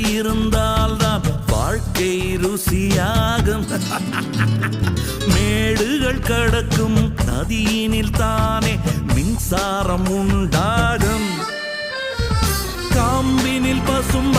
இருந்தால்தான் வாழ்க்கை ருசியாகும். மேடுகள் கடக்கும் நதியினில் தானே மின்சாரம் உண்டாகும். காம்பினில் பசும்